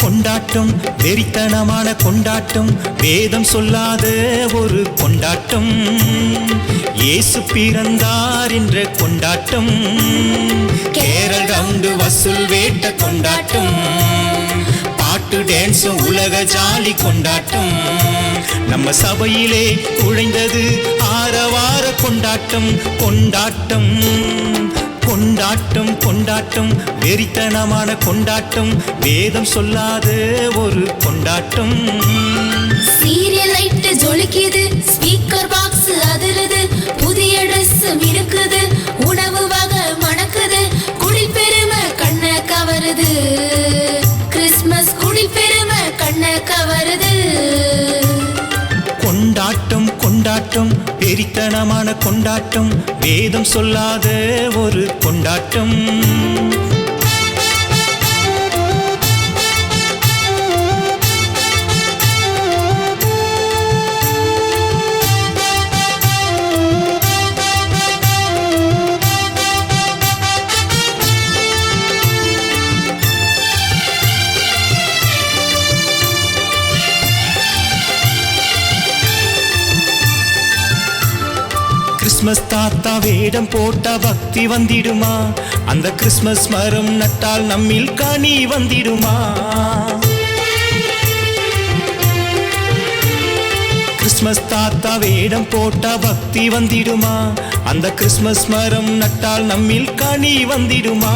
கொண்டாட்டம் வெறித்தனமான கொண்டாட்டம் வேதம் சொல்லாத ஒரு கொண்டாட்டம். இயேசு பிறந்தார் என்ற கொண்டாட்டம். கேரள ரவுண்டு வசூல் வேட்ட கொண்டாட்டம். பாட்டு டான்ஸும் உலக ஜாலி கொண்டாட்டம். நம்ம சபையிலே உழைந்தது ஆரவார கொண்டாட்டம் கொண்டாட்டம். கொண்டாட்டம் கொண்டாட்டம் வெறித்தனமான கொண்டாட்டம். வேதம் சொல்லாத ஒரு கொண்டாட்டம். சீரியல் ஜொலிக்குது ஸ்பீக்கர் பாக்ஸ் அதிருது புதிய ட்ரெஸ் மினுக்குது உணவு வகை மணக்குது குடில் பெருமை கண்ண கவருது. கிறிஸ்மஸ் குடில் பெருமை கண்ண கவருது. கொண்டாட்டம் கொண்டாட்டம் வெறித்தனமான கொண்டாட்டம் வேதம் சொல்லாத ஒரு கொண்டாட்டம். கிறிஸ்மஸ் தாத்தா வேடம் போட்டா பக்தி வந்திடுமா? அந்த கிறிஸ்மஸ் மரம் நட்டால் நம்மில் கனி வந்திடுமா? கிறிஸ்மஸ் தாத்தா வேடம் போட்டா பக்தி வந்திடுமா? அந்த கிறிஸ்மஸ் மரம் நட்டால் நம்மில் கனி வந்திடுமா?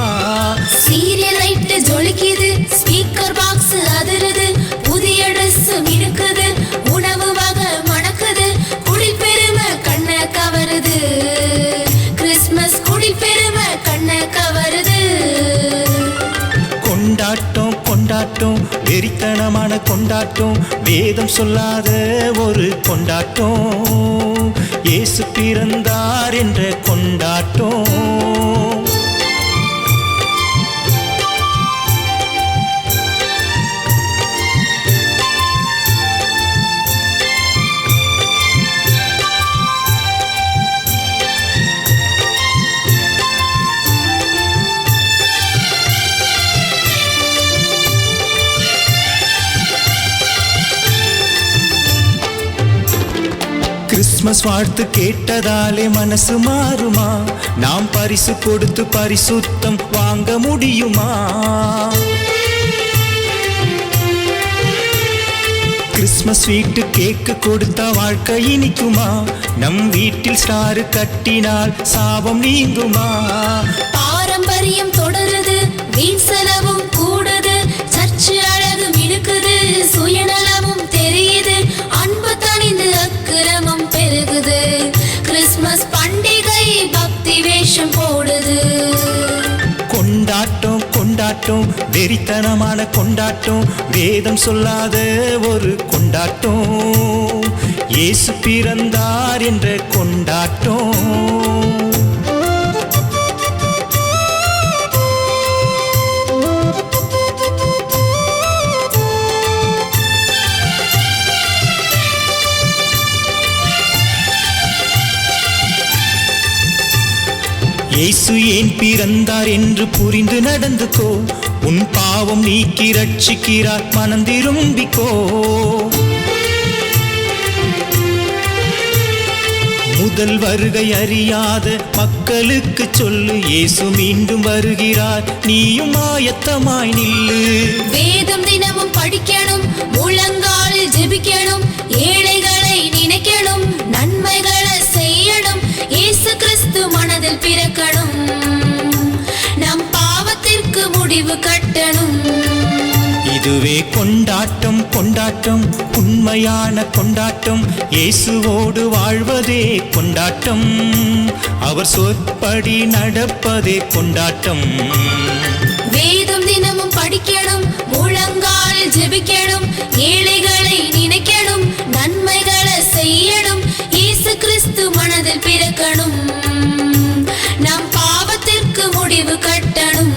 சீரியல் லைட் ஜொலிக்குது ஸ்பீக்கர் வெறித்தனமான கொண்டாட்டம் வேதம் சொல்லாத ஒரு கொண்டாட்டம். இயேசு பிறந்தார் என்ற கிறிஸ்மஸ் வாழ்த்து கேட்டதாலே மனசு மாறுமா? நாம் பரிசு கொடுத்து பரிசுத்தம் வாங்க முடியுமா? கிறிஸ்மஸ் வீட்டு கேக்கு கொடுத்தா வாழ்க்கை இனிக்குமா? நம் வீட்டில் ஸ்டாரு கட்டினால் சாபம் நீங்குமா? பாரம்பரியம் தொடருது வீண் செலவும் கூடுது சர்ச்சு அழகு மினுக்குது சுய கொண்டாட்டம் வெறித்தனமான கொண்டாட்டம் வேதம் சொல்லாத ஒரு கொண்டாட்டம். இயேசு பிறந்தார் என்ற கொண்டாட்டம். இயேசு ஏன் பிறந்தார் என்று புரிந்து நடந்துக்கோ? உன் பாவம் நீக்கி ரட்சிக்கிறார் மனம் திரும்பிக்கோ. முதல் வருகை அறியாத மக்களுக்கு சொல்லு இயேசு மீண்டும் வருகிறார் நீயும் ஆயத்தமாய் நில்லு. வேதம் தினமும் படிக்கணும் முழங்காலில் ஜெபிக்கணும் ஏழைகளை இதுவே கொண்டாட்டம் கொண்டாட்டம் உண்மையான கொண்டாட்டம். இயேசுவோடு வாழ்வதே கொண்டாட்டம். அவர் சொற்படி நடப்பதே கொண்டாட்டம். வேதம் தினமும் படிக்கணும் முழங்காலில் ஜெபிக்கணும் ஏழைகளை நினைக்கணும் நன்மைகளை செய்யணும் இயேசு கிறிஸ்து மனதில் பிறக்கணும். நம் பாவத்திற்கு முடிவு கட்டணும்.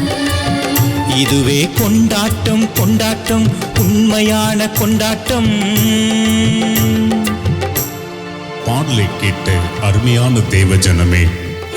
இதுவே கொண்டாட்டம் கொண்டாட்டம் உண்மையான கொண்டாட்டம். பாடலை கேட்ட அருமையான தேவஜனமே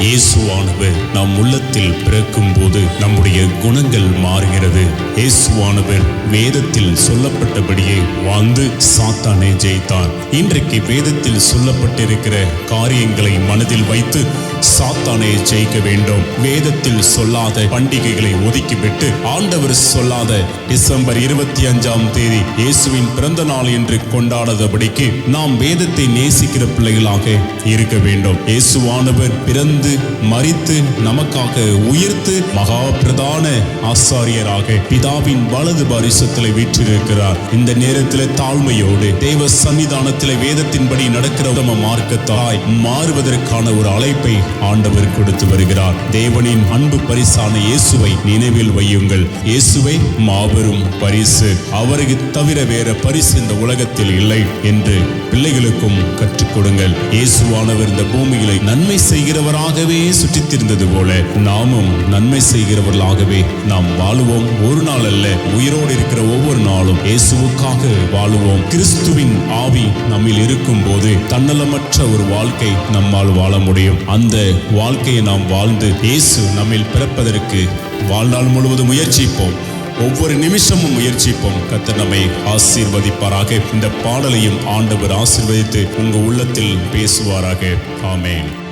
இயேசுவானவர் நம் உள்ளத்தில் பிறக்கும் போது நம்முடைய குணங்கள் மாறுகிறது. இயேசுவானவர் வேதத்தில் சொல்லப்பட்டபடியே வாழ்ந்து சாத்தானை ஜெயித்தார். இன்றைக்கு வேதத்தில் சொல்லப்பட்டிருக்கிற காரியங்களை மனதில் வைத்து சாத்தானை ஜெயிக்க வேண்டும். வேதத்தில் சொல்லாத பண்டிகைகளை ஒதுக்கிவிட்டு ஆண்டவர் சொல்லாத டிசம்பர் இருபத்தி அஞ்சாம் தேதி இயேசுவின் பிறந்த நாள் என்று கொண்டாடாதபடிக்கு நாம் வேதத்தை நேசிக்கிற பிள்ளைகளாக இருக்க வேண்டும். இயேசுவானவர் பிறந்து மறித்து நமக்காக உயிர்த்து மகா பிரதான ஆசாரியராக பிதாவின் வலது பரிசத்தில் வீற்றிருக்கிறார். இந்த நேரத்தில் தாழ்மையோடு தேவ சன்னிதானத்தில் வேதத்தின்படி நடக்கிற உத்தம மார்க்கத்தாய் மாறுவதற்கான ஒரு அழைப்பை ஆண்டவர் கொடுத்து வருகிறார். தேவனின் அன்பு பரிசான இயேசுவை நினைவில் வையுங்கள். இயேசுவை மாபெரும் பரிசு. அவருக்கு தவிர வேற பரிசு இந்த உலகத்தில் இல்லை என்று பிள்ளைகளுக்கும் கற்றுக் கொடுங்கள். இயேசுவானவர் இந்த பூமியில நன்மை செய்கிறவராகவே சுற்றித்திருந்தது போல நாமும் நன்மை செய்கிறவர்களாகவே நாம் வாழுவோம். ஒரு நாள் அல்ல உயிரோடு இருக்கிற ஒவ்வொரு நாளும் இயேசுவுக்காக வாழுவோம். கிறிஸ்துவின் ஆவி நம்மில் இருக்கும் போது தன்னலமற்ற ஒரு வாழ்க்கை நம்மால் வாழ முடியும். அந்த வாழ்க்கையை நாம் வாழ்ந்து இயேசு நம்மில் பிறப்பதற்கு வாழ்நாள் முழுவதும் முயற்சிப்போம். ஒவ்வொரு நிமிஷமும் முயற்சிப்போம். கர்த்தர் நம்மை ஆசீர்வதிப்பாராக. இந்த பாடலையும் ஆண்டவர் ஆசீர்வதித்து உங்க உள்ளத்தில் பேசுவாராக. ஆமேன்.